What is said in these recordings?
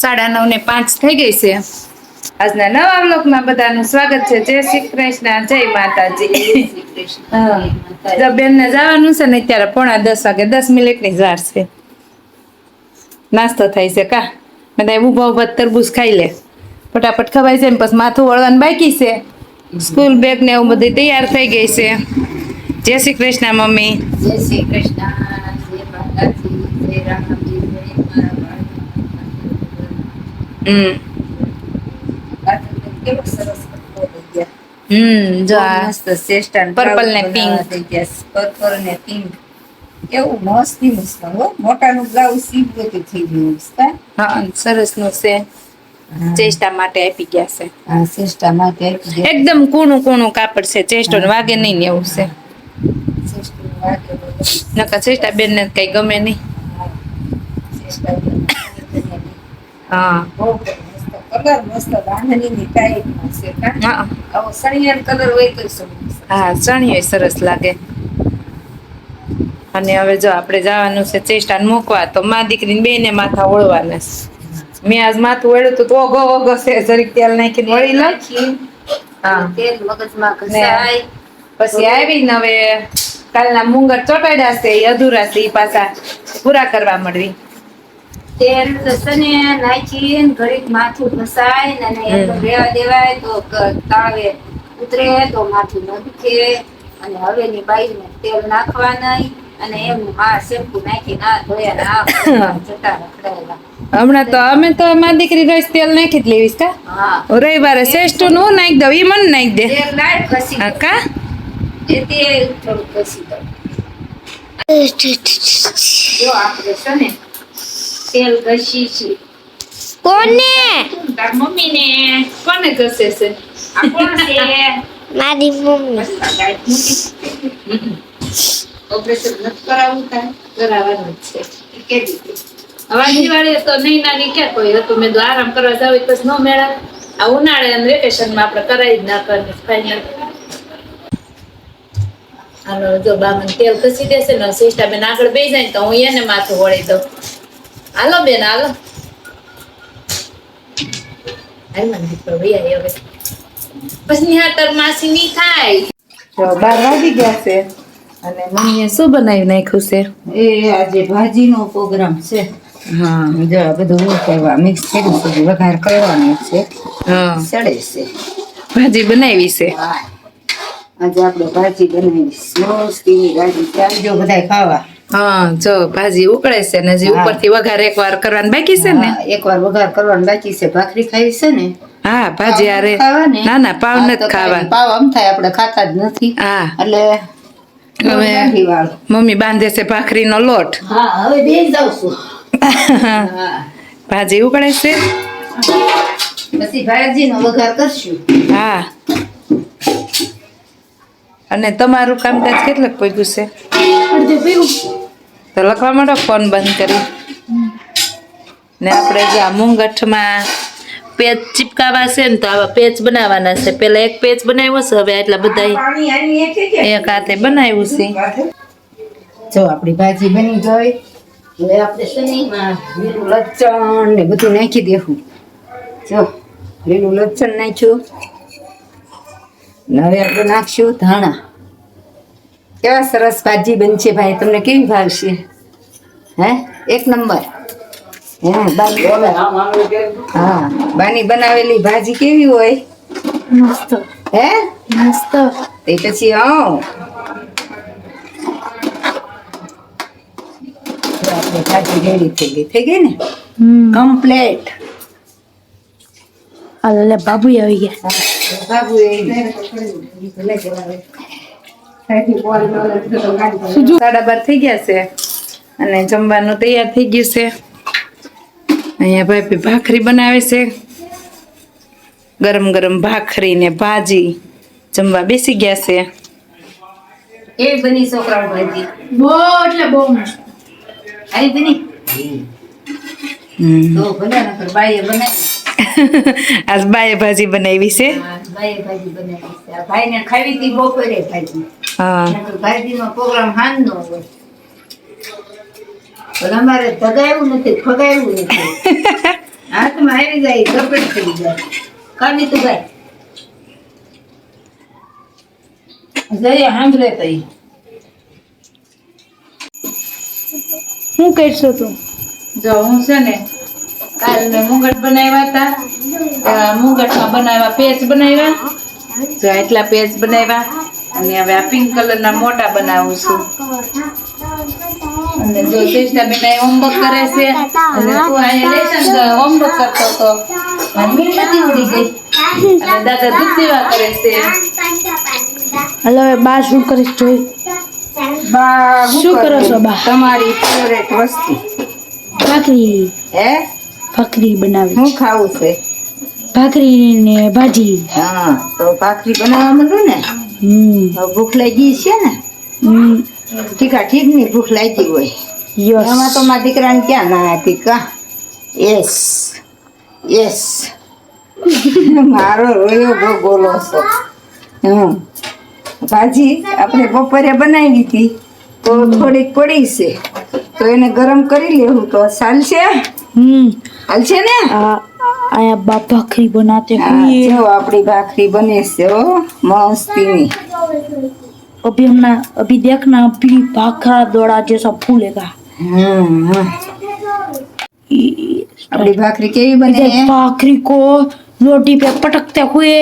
સાડા નવ ને પાંચ થઈ ગઈ છે. આજના નવા બ્લોકમાં બધાનું સ્વાગત છે. જય શ્રી કૃષ્ણ જય માતાજી. બેનને જવાનું છે ને અત્યારે પોણા દસ વાગે દસ મિનિટની વાર છે. નાસ્તો થાય છે કા? બધા ઊભા ઊભા તરબૂચ ખાઈ લે. ફટાફટ ખવાય છે ને પછી માથું વળવાનું બાકી છે. સ્કૂલ બેગ ને એવું બધું તૈયાર થઈ ગઈ છે. જય શ્રી કૃષ્ણ મમ્મી. જય શ્રી કૃષ્ણ જય માતાજી જય રામજી જય મારા હમ બાળકો સરસ હમ જો આ મસ્ત ને pink. પર્પલ ને પિંક કેવું મસ્તી મસ્ત હો. મોટાનું બ્લાઉઝ સીધું તો થઈ ગયું છે હા? સરસનું છે. ચેષ્ટા માટે આપી ગયા છે. માટે આપી. એકદમ કૂણું કૂણું કાપડ છે. ચેસ્ટો વાગે નહીં ને એવું છે. વાગે ચેષ્ટા બેન ને કઈ ગમે નહીં. હા. બહુ કલર મસ્ત બાંધણીની ટાઈપમાં છે હા આવો સણિયાર કલર હોય તો શું હા ચણિયો સરસ લાગે. અને હવે જો આપણે જવાનું છે ચેષ્ટા મૂકવા તો મા દીકરીને બે ને માથા ઓળવાના છે. મેં આજ માથું ઓળ્યું તો ઓગો ઓગો છે જરીક તેલ નાખીને વળી લો. હા. તેલ મગજમાં ઘસાય. પછી આવીને હવે કાલના મુંગર ચોટાડ્યા છે એ અધૂરા છે એ પાછા પૂરા કરવા મળવી. તેલ તો નાખીને ઘડીક માથું ઘસાય અને હમ. દેવાય તો તાવે ઉતરે તો માથું ન અને હવેની બાઈને તેલ નાખવા નહીં અને એમનું આ શેમ્પુ નાખી ના ધોયા ને આ રખડાયેલા. હમણાં તો અમે તો મારી દીકરી રોજ તેલ નાખી જ લેવીશ કા? હા. રવિવારે શ્રેષ્ઠનું નાખી દઉં ઈ મને નાખી દે. તેલ લાય ઘસી. કા? એ તેલ થોડું ઘસી દો જો આપણે છે ને તેલ ઘસી છીએ. કોને? તાર મમ્મી ને કોને ઘસે છે? આ કોણ છે? મારી મમ્મી. ઓપરેશન નથી કરાવવું કાંઈ? કરાવવાનું જ છે. એ કેવી રીતે? હવે દિવાળી તો નહીં નાની ક્યાં કોઈ. હતું મેં તો આરામ કરવા જાવ તો ન મેળા. આ ઉનાળે અને વેકેશનમાં આપણે કરાવી જ નાખવાની ફાઈનલ હાલો જો બા મને તેલ ઘસી દેશે ને સિસ્ટા બેન આગળ બે જાય ને તો હું એને માથું વળી દઉં. હાલો બેન હાલો હાલ મને દીકરો વૈયા હવે પછી નિહાતર માસી ની થાય તો બાર વાગી ગયા છે અને મમ્મીએ શું બનાવી નાખ્યું છે એ આજે ભાજીનો પ્રોગ્રામ છે. હા. જો આ બધું કરવા મિક્સ કર્યું છે વઘાર કરવાનો છે. હા. સડે છે. ભાજી બનાવી છે. આજે આપણે ભાજી બનાવી મસ્તીની ભાજી. ચાલજો બધાય ખાવા. હા જો ભાજી ઉકળે છે ને જે ઉપરથી વઘાર એકવાર કરવાનું બાકી છે ને? એક એકવાર વઘાર કરવાનું બાકી છે. ભાખરી ખાવી છે ને? હા ભાજી અરે ને? ના પાવ નથી ખાવા પાવ આમ થાય આપણે ખાતા જ નથી. હા. એટલે હવે- મમ્મી બાંધે છે ભાખરીનો લોટ. હા હવે બે છું. ભાજી ઉકળે છે? પછી ભાજીનો વઘાર કરશું. હા. અને તમારું કામકાજ કેટલું પગ્યું છે? તો લખવા માંડો ફોન બંધ કરી. ને આપણે જે આ મૂંગઠમાં પેચ ચીપકાવા છે ને તો આવા પેચ બનાવવાના છે. પેલા એક પેચ બનાવ્યો છે, હવે એટલા બધા એક હાથે બનાવ્યું છે. જો આપણી ભાજી બની ગઈ. હવે લીલું લચણ ને બધું નાખી દેવું જો, લીલું લચણ નાખ્યું. ને હવે આપણે નાખશું ધાણા. કેવા સરસ ભાજી બનશે ભાઈ તમને કેવી ભાવશે? હે? એક નંબર. હે હા બાની બનાવેલી ભાજી કેવી હોય? મસ્ત. હે? મસ્ત. તે પછી હા ભાજી રેડી થઈ ગઈ. થઈ ગઈ ને? કમ્પ્લેટ. હાલો લે બાબુ આવી ગયા. બાબુ એ સાડા બાર થઈ ગયા છે અને જમવાનું તૈયાર થઈ ગયું છે. અહીંયા ભાઈ ભાખરી બનાવે છે. ગરમ ગરમ ભાખરી ને ભાજી જમવા બેસી ગયા છે. એ બની છોકરાઓ ભાજી. બહુ એટલે બહુ આવી બની? હમ. તો ભલે નકર બાઈએ બનાવી. આજ બાએ ભાજી બનાવી છે. હા, બાઈએ ભાજી બનાવી છે. ભાઈને ખાવી હતી બપોરે ભાજી. હા. ભાજીનો પ્રોગ્રામ હાંજનો હોય. પણ અમારે ભગાયું નથી ફગાયું નથી. હા આવી જાય ગરબડ થઈ જાય. કાઢી તું ભાઈ? જઈએ સાંભળે તઈ. શું કરશો તું? જો હું છે ને કાલ મેં મુંગટ બનાવ્યા હતા. મુગટમાં બનાવ્યા પેચ બનાવ્યા. જો એટલા પેચ બનાવ્યા. અને હવે આ પિંક કલરના મોટા બનાવું છું. અને જો શિષ્ટાબેન એ હોમવર્ક કરે છે. અને તું અહીંયા લેસન હોમવર્ક કરતો હતો. મમ્મી નથી ઉડી ગઈ. અને દાદા દૂધ પીવા કરે છે. હલો હવે બા શું કરીશ જોઈ? બા શું કરો? છો બા? તમારી ફેવરેટ વસ્તુ. ભાખરી. હે? ભાખરી બનાવી શું ખાવું છે? ભાખરી ને ભાજી. હા તો ભાખરી બનાવવા માંડું ને? હમ. ભૂખ લાગી છે ને? હમ. ઠીકા ઠીકની ભૂખ લાગી હોય. યસ. એમાં તો મારા દીકરાને ક્યાં ના હતી કા? યસ. યસ. મારો રોયો બહુ બોલો છો. હમ. ભાજી આપણે બપોરે બનાવી હતી. તો થોડીક પડી છે. તો એને ગરમ કરી લેવું તો ચાલશે? હમ. હાલશે ને આ આયા બા ભાખરી બનાતે હા, हुए જો આપણી ભાખરી બને છે હો મસ્તીની अभी हम ना अभी देखना अभी भाखरा दौड़ा जैसा फूलेगा હમ હમ. ये- આપણી ભાખરી કેવી બને इधर भाखरी को रोटी पे पटकते हुए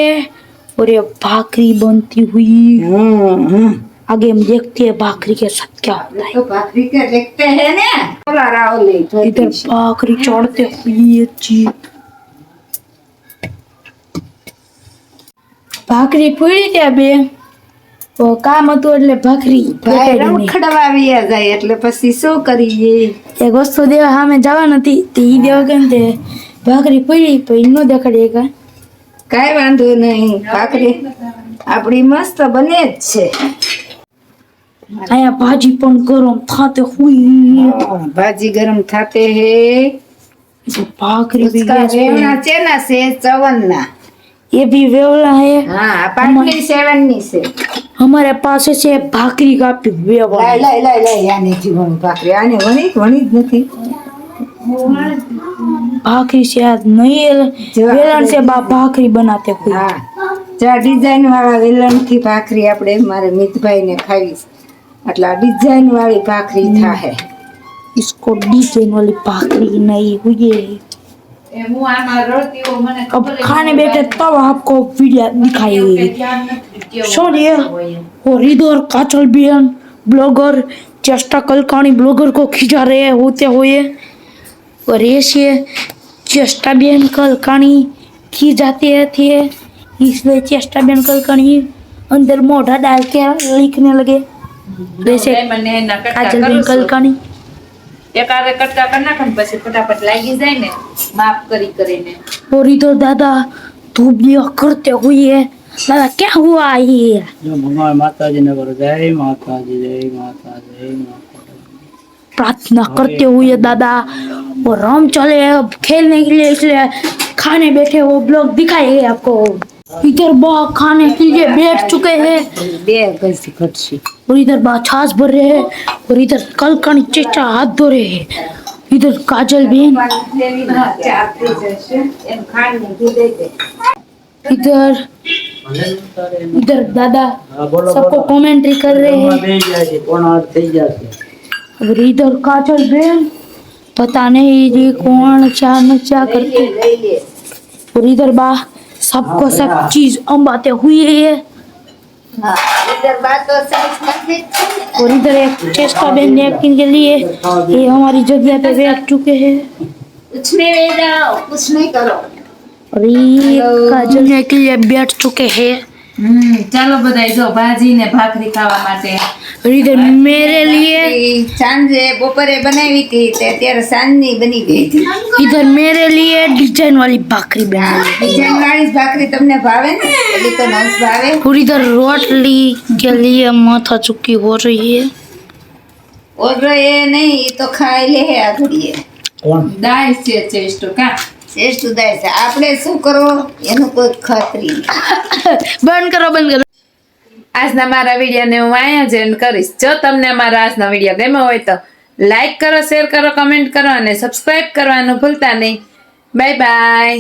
और ये भाखरी बनती हुई હમ હમ आगे हम देखते हैं भाखरी के साथ क्या होता है तो भाखरी के देखते हैं ना बोला राहुल इधर भाखरी चढ़ते हुए जी ભાખરી પૂરી ત્યાં બે તો કામ હતું એટલે ભાખરી ભાઈ દેખાડી નહીં. રમખડવા આવ્યા જાય એટલે પછી શું કરીએ એક વસ્તુ દેવા સામે જવા નથી તે ઈ દેવા કેમ તે ભાખરી પૂરી પછી નો દેખાડી કા કાંઈ વાંધો નહીં ભાખરી આપણી મસ્ત બને જ છે આયા ભાજી પણ ગરમ થાતે હુઈ ભાજી ગરમ થાતે હે. ભાખરી ભી છે. ના સે ચવન ના એ ભી વેવલા હે. હા પાટલી સેવનની છે. અમારે પાસે છે ભાખરી કાપી વેવળ લાય લાય લાય લાય આને જીવન ભાખરી. આને વણી વણી જ નથી. ભાખરી છે આ નહીં વેલણ છે બા ભાખરી બનાતે કોઈ હા. જા ડિઝાઇન વાળા વેલણથી ભાખરી આપણે મારે મિતભાઈ ને ખાવી છે. એટલે આ ડિઝાઇન વાળી ભાખરી થાહે इसको डिजाइन वाली भाखरी नहीं हुई है એ હું આમાં રડતી હોઉં મને अब ખબર खाने बैठे तब आपको वीडियो दिखाएंगे सुन ये और इधर काचल बियन ब्लॉगर चेष्टा कलकानी ब्लॉगर को खिंचा रहे होते हुए और ऐसे चेष्टा बेन कलकानी खिंचाते थे इसलिए चेष्टा बेन कलकानी अंदर मोढ़ा डाल के लिखने लगे जैसे મને એના કટકા काजल કરું बेन છું. कलकानी એક હારે કટકા કરી નાખો ને પછી ફટાફટ લાગી જાય ને માફ કરી કરીને और इधर दादा धूप दिया करते हुए दादा क्या हुआ ये જો ભગવાન માતાજીને કરો જય માતાજી જય માતા જય માતા प्रार्थना करते हुए दादा वो राम चले अब खेलने के लिए इसलिए खाने बैठे वो ब्लॉग दिखाएंगे आपको इधर बा खाने के लिए बैठ चुके हैं બે ગઈ ઘટશે और इधर बाछास भर रहे हैं और इधर कल कण नीचे हाथ धो रहे हैं। इधर काजल बहन। इधर इधर दादा सबको कमेंट्री कर रहे हैं। और इधर काजल बहन, पता नहीं ये कौन क्या न क्या करते और इधर बा, सबको सब चीज़ अंबाते हुए है। और इधर एक का बैंड नैपकिन के लिए ये हमारी जो भी आते बैठ चुके हैं। उसमें ले जाओ। उसमें करो और ये काजल के लिए बैठ चुके हैं। ચાલો બધાય જો ભાજી ને ભાખરી ખાવા માટે और इधर मेरे लिए એ સાંજે બપોરે બનાવી હતી તે અત્યારે સાંજની બની ગઈ હતી इधर मेरे लिए डिजाइन वाली भाखरी बनाई है। ડિઝાઇન વાળી જ ભાખરી તમને ભાવે ને એટલે તો નસ ભાવે और इधर रोटली के लिए माथा चुकी हो रही है ઓર્ડર એ નહીં એ તો ખાઈ લે આ ઘડીએ કોણ દાળ છે ચેસ્ટો કા એ સુધાય છે. આપણે શું કરો એનું કોઈ ખાતરી બંધ કરો બંધ કરો. આજના મારા વિડીયોને હું અહીંયા જ એન્ડ કરીશ. જો તમને મારા આજના વીડિયો ગમ્યો હોય તો લાઈક કરો શેર કરો કમેન્ટ કરો અને સબસ્ક્રાઈબ કરવાનું ભૂલતા નહીં. Bye bye